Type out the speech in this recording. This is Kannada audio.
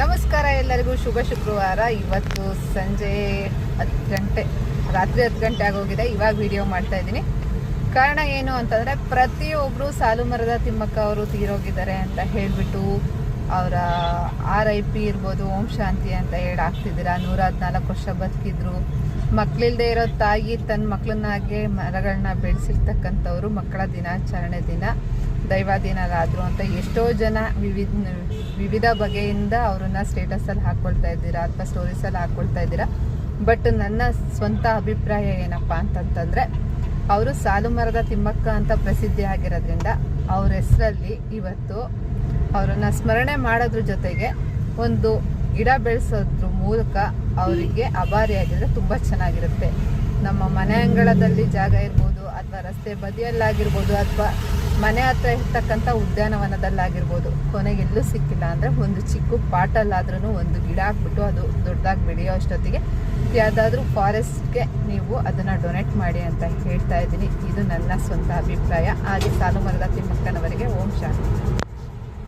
ನಮಸ್ಕಾರ ಎಲ್ಲರಿಗೂ, ಶುಭ ಶುಕ್ರವಾರ. ಇವತ್ತು ಸಂಜೆ ಹತ್ತು ಗಂಟೆ, ರಾತ್ರಿ ಹತ್ತು ಗಂಟೆ ಆಗೋಗಿದೆ. ಇವಾಗ ವಿಡಿಯೋ ಮಾಡ್ತಾ ಇದ್ದೀನಿ. ಕಾರಣ ಏನು ಅಂತಂದರೆ ಪ್ರತಿಯೊಬ್ಬರು ಸಾಲು ಮರದ ತಿಮ್ಮಕ್ಕ ಅವರು ತೀರೋಗಿದ್ದಾರೆ ಅಂತ ಹೇಳಿಬಿಟ್ಟು ಅವರ ಆರ್ ಐ ಪಿ ಇರ್ಬೋದು, ಓಂ ಶಾಂತಿ ಅಂತ ಹೇಳಿ ಹಾಕ್ತಿದ್ದೀರಾ. ನೂರ ಹದಿನಾಲ್ಕು ವರ್ಷ ಬದುಕಿದ್ರು. ಮಕ್ಕಳಿಲ್ಲದೆ ಇರೋ ತಾಯಿ ತನ್ನ ಮಕ್ಕಳನ್ನಾಗೆ ಮರಗಳನ್ನ ಬೆಳೆಸಿರ್ತಕ್ಕಂಥವ್ರು ಮಕ್ಕಳ ದಿನಾಚರಣೆ ದಿನ. ದೈವಾಧೀನರಾದರು ಅಂತ ಎಷ್ಟೋ ಜನ ವಿವಿಧ ವಿವಿಧ ಬಗೆಯಿಂದ ಅವ್ರನ್ನ ಸ್ಟೇಟಸಲ್ಲಿ ಹಾಕ್ಕೊಳ್ತಾ ಇದ್ದೀರಾ ಅಥವಾ ಸ್ಟೋರೀಸಲ್ಲಿ ಹಾಕ್ಕೊಳ್ತಾ ಇದ್ದೀರಾ. ಬಟ್ ನನ್ನ ಸ್ವಂತ ಅಭಿಪ್ರಾಯ ಏನಪ್ಪ ಅಂತಂತಂದರೆ, ಅವರು ಸಾಲು ಮರದ ತಿಮ್ಮಕ್ಕ ಅಂತ ಪ್ರಸಿದ್ಧಿ ಆಗಿರೋದ್ರಿಂದ ಅವ್ರ ಹೆಸರಲ್ಲಿ ಇವತ್ತು ಅವರನ್ನು ಸ್ಮರಣೆ ಮಾಡೋದ್ರ ಜೊತೆಗೆ ಒಂದು ಗಿಡ ಬೆಳೆಸೋದ್ರ ಮೂಲಕ ಅವರಿಗೆ ಅಭಾರಿಯಾಗಿದ್ರೆ ತುಂಬ ಚೆನ್ನಾಗಿರುತ್ತೆ. ನಮ್ಮ ಮನೆ ಅಂಗಳದಲ್ಲಿ ಜಾಗ ಇರ್ಬೋದು ಅಥವಾ ರಸ್ತೆ ಬದಿಯಲ್ಲಾಗಿರ್ಬೋದು ಅಥವಾ ಮನೆ ಹತ್ರ ಇರ್ತಕ್ಕಂಥ ಉದ್ಯಾನವನದಲ್ಲಾಗಿರ್ಬೋದು, ಕೊನೆಗೆ ಎಲ್ಲೂ ಸಿಕ್ಕಿಲ್ಲ ಅಂದರೆ ಒಂದು ಚಿಕ್ಕ ಪಾಟಲ್ಲಾದ್ರೂ ಒಂದು ಗಿಡ ಹಾಕ್ಬಿಟ್ಟು ಅದು ದೊಡ್ಡದಾಗಿ ಬೆಳೆಯೋ ಅಷ್ಟೊತ್ತಿಗೆ ಯಾವುದಾದ್ರೂ ಫಾರೆಸ್ಟ್ಗೆ ನೀವು ಅದನ್ನು ಡೊನೇಟ್ ಮಾಡಿ ಅಂತ ಹೇಳ್ತಾ ಇದ್ದೀನಿ. ಇದು ನನ್ನ ಸ್ವಂತ ಅಭಿಪ್ರಾಯ. ಹಾಗೆ ಸಾಲು ಮರದ ಶಾಂತಿ